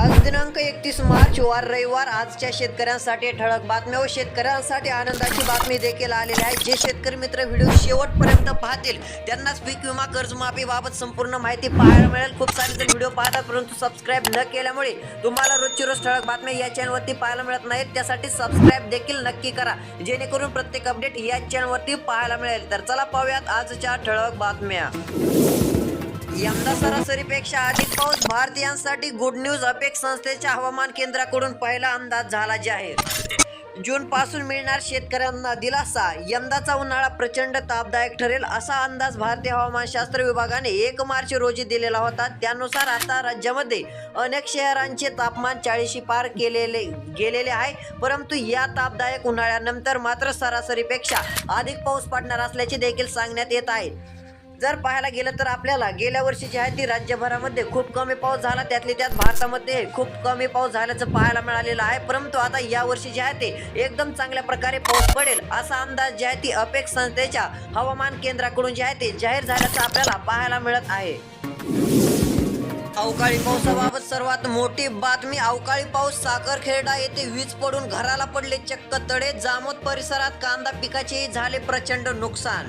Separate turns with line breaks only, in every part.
आज दिनांक एकतीस मार्च वार रविवार. आजच्या शेतकऱ्यांसाठी ठळक बातम्या व शेतकऱ्यांसाठी आनंदाची बातमी देखील आलेली आहे. जे शेतकरी मित्र व्हिडिओ शेवटपर्यंत पाहतील त्यांनाच पीक विमा कर्जमाफी बाबत संपूर्ण माहिती पाहायला मिळेल. खूप सारे जण व्हिडिओ पाहतात परंतु सबस्क्राईब न केल्यामुळे तुम्हाला रोजची रोज ठळक बातम्या या चॅनलवरती पाहायला मिळत नाहीत. त्यासाठी सबस्क्राईब देखील नक्की करा. जेणेकरून प्रत्येक अपडेट या चॅनलवरती पाहायला मिळेल. तर चला पाहूयात आजच्या ठळक बातम्या. यंदा सरासरीपेक्षा अधिक पाऊस भारतीयांसाठी गुड न्यूज अपेक संस्थेच्या हवामान केंद्राकडून पहिला अंदाज झाला जाहीर. जून पासून मिळणार शेतकऱ्यांना दिलासा. यंदाचा उन्हाळा प्रचंड तापदायक ठरेल असा अंदाज भारतीय हवामानशास्त्र विभागाने एक मार्च रोजी दिलेला होता. त्यानुसार आता राज्यामध्ये अनेक शहरांचे तापमान चाळीशी पार केलेले गेलेले आहे. परंतु या तापदायक उन्हाळ्यानंतर मात्र सरासरीपेक्षा अधिक पाऊस पडणार असल्याचे देखील सांगण्यात येत आहे. जर पाहायला गेलं तर आपल्याला गेल्या वर्षी जी आहे ती राज्यभरामध्ये खूप कमी पाऊस झाला. त्यातली त्यात भारतामध्ये खूप कमी पाऊस झाल्याचं पाहायला मिळालेलं आहे. परंतु आता या वर्षी जे आहे ते एकदम चांगल्या प्रकारे पाऊस पडेल असा अंदाज जे आहे ती अपेक संस्थेच्या हवामान केंद्राकडून जे आहे ते जाहीर झाल्याचं आपल्याला पाहायला मिळत आहे. अवकाळी पावसाबाबत सर्वात मोठी बातमी अवकाळी पाऊस साखरखेरडा येथे वीज पडून घराला पडले चक्क तडे. जामोद परिसरात कांदा पिकाचेही झाले प्रचंड नुकसान.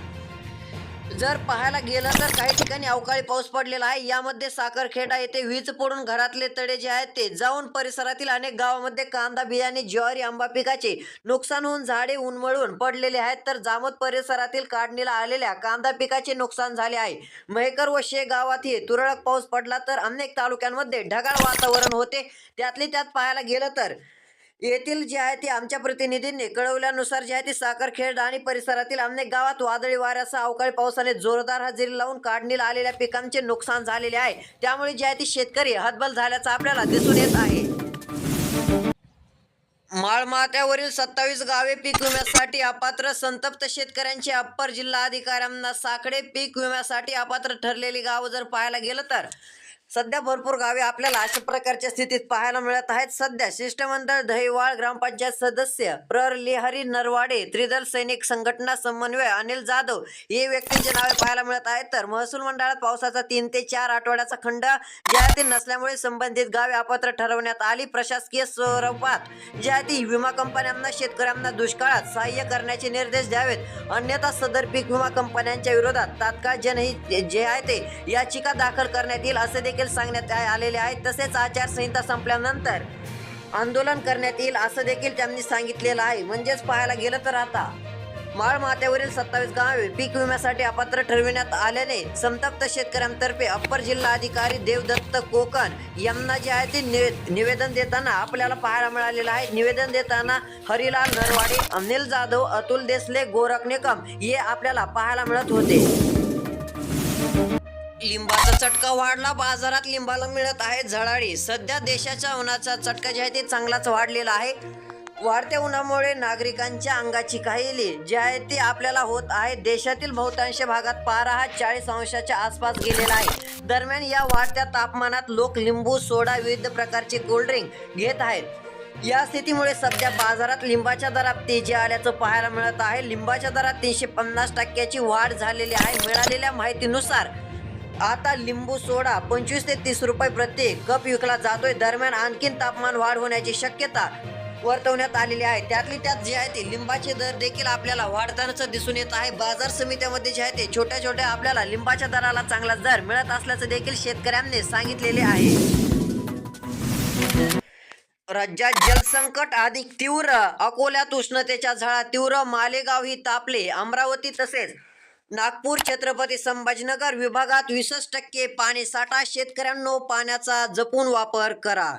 जर पाहायला गेलं तर काही ठिकाणी अवकाळी पाऊस पडलेला आहे. यामध्ये साखरखेडा येथे वीज पडून घरातले तडे जे आहेत ते जाऊन परिसरातील अनेक गावामध्ये कांदा बियाणे ज्वारी आंबा पिकाचे नुकसान होऊन झाडे उन्मळून पडलेले आहेत. तर जामोद परिसरातील काढणीला आलेल्या कांदा पिकाचे नुकसान झाले आहे. मेहकर व शे गावातही तुरळक पाऊस पडला तर अनेक तालुक्यांमध्ये ढगाळ वातावरण होते. त्यातले त्यात पाहायला गेलं तर येथील जे आहे ते आमच्या प्रतिनिधींनी कळवल्यानुसार जे आहे ते साखरखेड आणि परिसरातील अनेक गावात वादळी वाऱ्यासह अवकाळी पावसाने जोरदार हजेरी लावून काढणीला आलेल्या पिकांचे नुकसान झालेले आहे. त्यामुळे जे आहे ते शेतकरी हतबल झाल्याचं आपल्याला दिसून येत आहे. माळमाथ्यावरील सत्तावीस गावे पीक विम्यासाठी अपात्र. संतप्त शेतकऱ्यांचे अप्पर जिल्हा अधिकाऱ्यांना साकडे पीक विम्यासाठी अपात्र ठरलेली गावं जर पाहायला गेलं तर सध्या भरपूर गावे आपल्याला अशा प्रकारच्या स्थितीत पाहायला मिळत आहेत. सध्या शिष्टमंडळ दहिवाळ ग्रामपंचायत सदस्य प्रर लिहरी नरवाडे त्रिदल सैनिक संघटना समन्वय अनिल जाधव हे व्यक्तींचे नावे पाहायला मिळत आहेत. तर महसूल मंडळात पावसाचा तीन ते चार आठवड्याचा खंड जाहिराती नसल्यामुळे संबंधित गावे अपात्र ठरवण्यात आली. प्रशासकीय स्वरूपात जाहिराती विमा कंपन्यांना शेतकऱ्यांना दुष्काळात सहाय्य करण्याचे निर्देश द्यावेत. अन्यथा सदर पीक विमा कंपन्यांच्या विरोधात तात्काळ जनहित जे आहे ते याचिका दाखल करण्यात येईल असे देखील सांगण्यात आलेले आहे तसेच आचारसंहिता संपल्यानंतर आंदोलन करण्यात येईल असं देखील त्यांनी सांगितलेलं आहे. म्हणजेच पाहायला गेलं तर आता माळमाथ्यावरील सत्तावीस गावे पीक विम्यासाठी अपात्र ठरविण्यात आल्याने संतप्त शेतकऱ्यांतर्फे अप्पर जिल्हा अधिकारी देवदत्त कोकण यांना जे आहे ते निवे- निवेदन देताना आपल्याला पाहायला मिळालेलं आहे. निवेदन देताना हरिलाल नरवाडे अनिल जाधव अतुल देसले गोरख निकम हे आपल्याला पाहायला मिळत होते. लिंबाचा चटका वाढला बाजारात लिंबाला मिळत आहे झळाळी. सध्या देशाच्या उन्हाचा चटका जे आहे ते चांगलाच वाढलेला आहे. वाढत्या उन्हामुळे नागरिकांच्या अंगाची काहिली जे आहे ते आपल्याला होत आहे. देशातील बहुतांश भागात पारा हा चाळीस अंशाच्या आसपास गेलेला आहे. दरम्यान या वाढत्या तापमानात लोक लिंबू सोडा विविध प्रकारचे कोल्ड्रिंक घेत आहेत. या स्थितीमुळे सध्या बाजारात लिंबाच्या दरात तेजी आल्याचं पाहायला मिळत आहे. लिंबाच्या दरात तीनशे पन्नास टक्क्याची वाढ झालेली आहे. मिळालेल्या माहितीनुसार आता लिंबू सोडा पंचवीस ते तीस रुपये प्रति कप विकला जातोय. दरम्यान आणखीन तापमान वाढ होण्याची शक्यता वर्तवण्यात आलेली आहे. त्यातली त्यात जे आहे ते लिंबाचे दर देखील आपल्याला वाढतानाच दिसून येत आहे. बाजार समित्यामध्ये जे आहे ते छोट्या छोट्या आपल्याला लिंबाच्या दराला चांगला दर मिळत असल्याचं देखील शेतकऱ्यांनी सांगितलेले आहे. राज्यात जलसंकट अधिक तीव्र अकोल्यात उष्णतेच्या झळा तीव्र मालेगाव ही तापले अमरावती तसेच नागपूर छत्रपती संभाजीनगर विभागात वीसच टक्के पाणी साठा. शेतकऱ्यांनो पाण्याचा जपून वापर करा.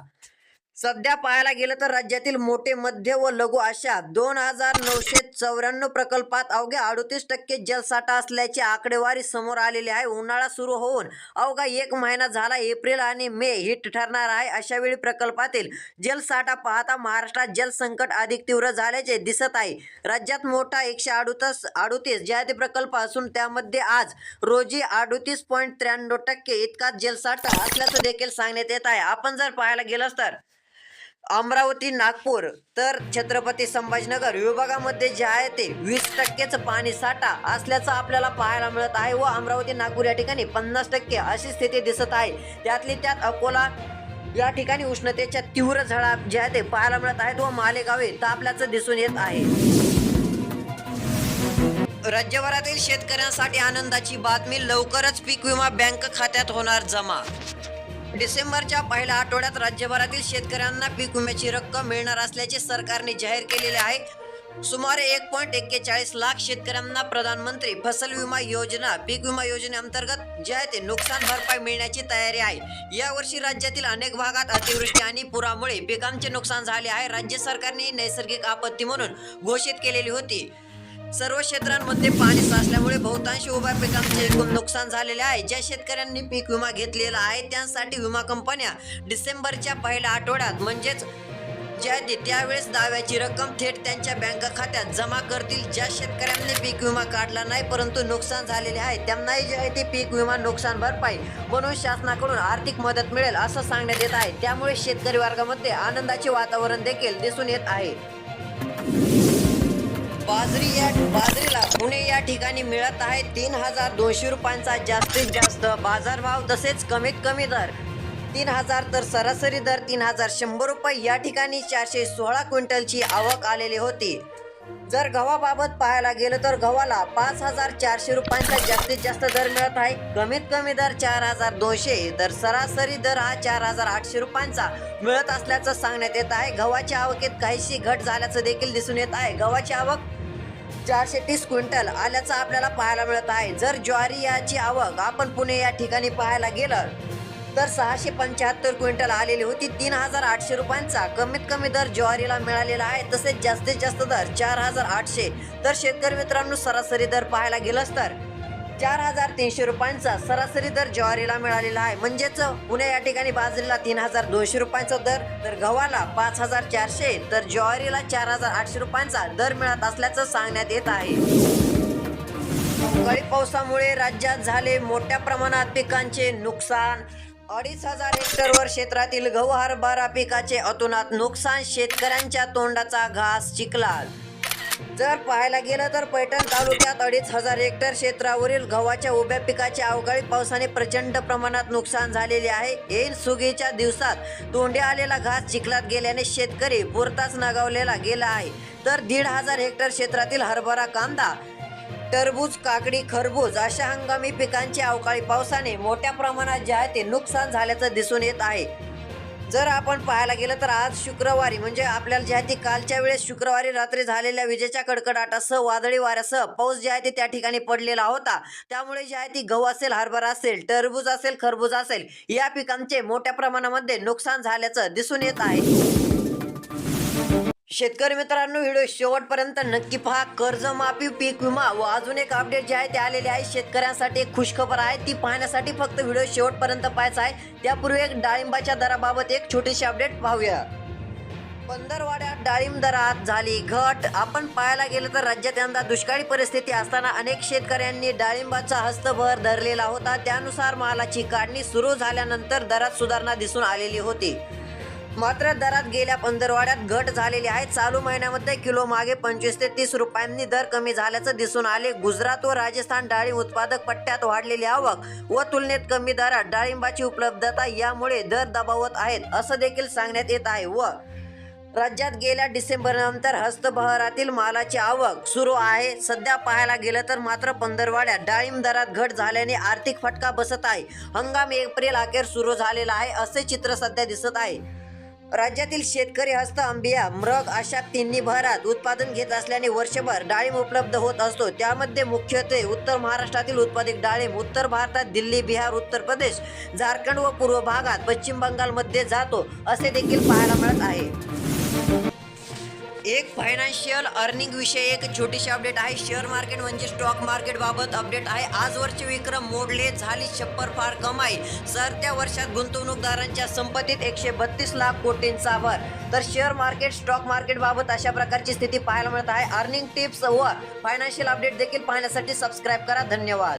सध्या पाहायला गेलं तर राज्यातील मोठे मध्य व लघु अशा दोन हजार नऊशे चौऱ्याण्णव प्रकल्पात अवघ्या अडतीस टक्के जलसाठा असल्याची आकडेवारी समोर आलेली आहे. उन्हाळा सुरू होऊन अवघा एक महिना झाला. एप्रिल आणि मे हिट ठरणार आहे. अशा वेळी प्रकल्पातील जलसाठा पाहता महाराष्ट्रात जलसंकट अधिक तीव्र झाल्याचे दिसत आहे. राज्यात मोठा एकशे अडुतीस अडुतीस जाहिराती प्रकल्प असून त्यामध्ये आज रोजी अडुतीस पॉईंट त्र्याण्णव टक्के इतका जलसाठा असल्याचं देखील सांगण्यात येत आहे. आपण जर पाहायला गेलं तर अमरावती नागपूर तर छत्रपती संभाजीनगर विभागामध्ये जे आहे ते वीस टक्केच पाणी साठा असल्याचं आपल्याला पाहायला मिळत आहे व अमरावती नागपूर या ठिकाणी पन्नास टक्के अशी स्थिती दिसत आहे. त्यातली त्यात अकोला या ठिकाणी उष्णतेच्या तीव्र झळा जे आहे ते पाहायला मिळत आहेत व मालेगावे तापल्याचं दिसून येत आहे. राज्यभरातील शेतकऱ्यांसाठी आनंदाची बातमी लवकरच पीक विमा बँक खात्यात होणार जमा डिसेंबरच्या पहिल्या आठवड्यात राज्यभरातील शेतकऱ्यांना पीक विम्याची रक्कम मिळणार असल्याचे सरकारने जाहीर केलेले आहे. सुमारे एक पॉईंट एक्केचाळीस लाख शेतकऱ्यांना प्रधानमंत्री फसल विमा योजना पीक विमा योजनेअंतर्गत जे आहे ते नुकसान भरपाई मिळण्याची तयारी आहे यावर्षी राज्यातील अनेक भागात अतिवृष्टी आणि पुरामुळे पिकांचे नुकसान झाले आहे. राज्य सरकारने नैसर्गिक आपत्ती म्हणून घोषित केलेली होती. सर्व क्षेत्रांमध्ये पाणी साचल्यामुळे बहुतांश उभ्या पिकांचे एकूण नुकसान झालेले आहे. ज्या शेतकऱ्यांनी पीक विमा घेतलेला आहे त्यांसाठी विमा कंपन्या डिसेंबरच्या पहिल्या आठवड्यात म्हणजेच ज्या त्यावेळेस दाव्याची रक्कम थेट त्यांच्या बँक खात्यात जमा करतील. ज्या शेतकऱ्यांनी पीक विमा काढला नाही परंतु नुकसान झालेले आहे त्यांनाही जे आहे ते पीक विमा नुकसान भरपाई म्हणून शासनाकडून आर्थिक मदत मिळेल असं सांगण्यात येत आहे. त्यामुळे शेतकरी वर्गामध्ये आनंदाचे वातावरण देखील दिसून येत आहे. बाजरी या बाजरीला पुणे या ठिकाणी मिळत आहे. तीन हजार दोनशे रुपयांचा जास्तीत जास्त बाजारभाव तसेच कमीत कमी दर. तीन हजार तर सरासरी दर तीन हजार शंभर रुपये. या ठिकाणी चारशे सोळा क्विंटलची आवक आलेली होती. जर गव्हाबाबत पाहायला गेलं तर गव्हाला पाच हजार चारशे रुपयांचा जास्तीत जास्त दर मिळत आहे. कमीत कमी दर चार हजार दोनशे तर सरासरी दर हा चार हजार आठशे रुपयांचा मिळत असल्याचं सांगण्यात येत आहे. गव्हाच्या आवकेत काहीशी घट झाल्याचं देखील दिसून येत आहे. गव्हाची आवक चारशे तीस क्विंटल आल्याचं आपल्याला पाहायला मिळत आहे. जर ज्वारी याची आवक आपण पुणे या ठिकाणी पाहायला गेलं तर सहाशे पंच्याहत्तर क्विंटल आलेली होती. तीन हजार आठशे रुपयांचा कमीत कमी दर ज्वारीला मिळालेला आहे. तसेच जास्तीत जास्त दर चार हजार आठशे. तर शेतकरी मित्रांनो सरासरी दर पाहायला गेलंच तर चार हजार तीनशे रुपयांचा सरासरी दर ज्वारीला मिळालेला आहे. म्हणजेच पुणे या ठिकाणी बाजरीला तीन हजार दोनशे रुपयांचा दर तर गव्हाला पाच हजार चारशे तर ज्वारीला चार हजार आठशे रुपयांचा दर मिळत असल्याचं सांगण्यात येत आहे. अवकाळी पावसामुळे राज्यात झाले मोठ्या प्रमाणात पिकांचे नुकसान. अडीच हजार हेक्टरवर क्षेत्रातील गहू हरभरा पिकाचे अतुनात नुकसान शेतकऱ्यांच्या तोंडाचा घास चिखलात. जर पाहायला गेलं तर पैठण तालुक्यात अडीच हजार हेक्टर क्षेत्रावरील गव्हाच्या उभ्या पिकाचे अवकाळी पावसाने प्रचंड प्रमाणात नुकसान झालेले आहे. ऐन सुगीच्या दिवसात तोंडे आलेला घास चिखलात गेल्याने शेतकरी पुरताच नगावलेला गेला आहे. तर दीड हजार हेक्टर क्षेत्रातील हरभरा कांदा टरबूज काकडी खरबूज अशा हंगामी पिकांचे अवकाळी पावसाने मोठ्या प्रमाणात जे आहे ते नुकसान झाल्याचं दिसून येत आहे. जर आपण पाहायला गेलं तर आज शुक्रवारी म्हणजे आपल्याला जे आहे ती कालच्या वेळेस शुक्रवारी रात्री झालेल्या विजेच्या कडकडाटासह वादळी वाऱ्यासह पाऊस जे आहे ते त्या ठिकाणी पडलेला होता. त्यामुळे जे आहे ती गहू असेल हरभरा असेल टरबूज असेल खरबूज असेल या पिकांचे मोठ्या प्रमाणामध्ये नुकसान झाल्याचं दिसून येत आहे. शेतकरी मित्रांनो व्हिडिओ शेवटपर्यंत नक्की पहा. कर्जमाफी पीक विमा व अजून एक अपडेट जे आहे ते आलेले आहे. शेतकऱ्यांसाठी एक खुशखबर आहे. ती पाहण्यासाठी फक्त व्हिडिओ शेवटपर्यंत पाहायचा आहे. त्यापूर्वी एक डाळिंबाच्या दराबाबत एक छोटीशी अपडेट पाहूया. पंधरवाड्यात डाळिंब दरात झाली घट. आपण पाहायला गेलं तर राज्यात यंदा दुष्काळी परिस्थिती असताना अनेक शेतकऱ्यांनी डाळिंबाचा हस्तभर धरलेला होता. त्यानुसार मालाची काढणी सुरू झाल्यानंतर दरात सुधारणा दिसून आलेली होती. मात्र दरात गेल्या पंधरवाड्यात घट झालेली आहे. चालू महिन्यामध्ये किलो मागे पंचवीस ते तीस रुपयांनी दर कमी झाल्याचं दिसून आले. गुजरात व राजस्थान डाळिंब उत्पादक पट्ट्यात वाढलेली आवक व तुलनेत कमी दरात डाळिंबाची उपलब्धता यामुळे दर दबावत आहेत असं देखील सांगण्यात येत आहे व राज्यात गेल्या डिसेंबर नंतर हस्तबहारातील मालाची आवक सुरू आहे. सध्या पाहायला गेलं तर मात्र पंधरवाड्यात डाळिंब दरात घट झाल्याने आर्थिक फटका बसत आहे. हंगाम एप्रिल अखेर सुरू झालेला आहे असे चित्र सध्या दिसत आहे. राज्यातील शेतकरी हस्त आंबिया मृग अशा तिन्ही भरात उत्पादन घेत असल्याने वर्षभर डाळिंब उपलब्ध होत असतो. त्यामध्ये मुख्यत्वे उत्तर महाराष्ट्रातील उत्पादित डाळिंब उत्तर भारतात दिल्ली बिहार उत्तर प्रदेश झारखंड व पूर्व भागात पश्चिम बंगालमध्ये जातो असे देखील पाहायला मिळत आहे. एक फायनान्शियल अर्निंग विषय एक छोटीशी अपडेट आहे. शेअर मार्केट म्हणजे स्टॉक मार्केट बाबत अपडेट आहे. आजवरचे विक्रम मोडले झाली छप्पर फार कमाई. सरत्या वर्षात गुंतवणूकदारांच्या संपत्तीत एकशे बत्तीस लाख कोटींचा भर. तर शेअर मार्केट स्टॉक मार्केट बाबत अशा प्रकारची स्थिती पाहायला मिळत आहे. अर्निंग टिप्स व फायनान्शियल अपडेट देखील पाहण्यासाठी सबस्क्राईब करा. धन्यवाद.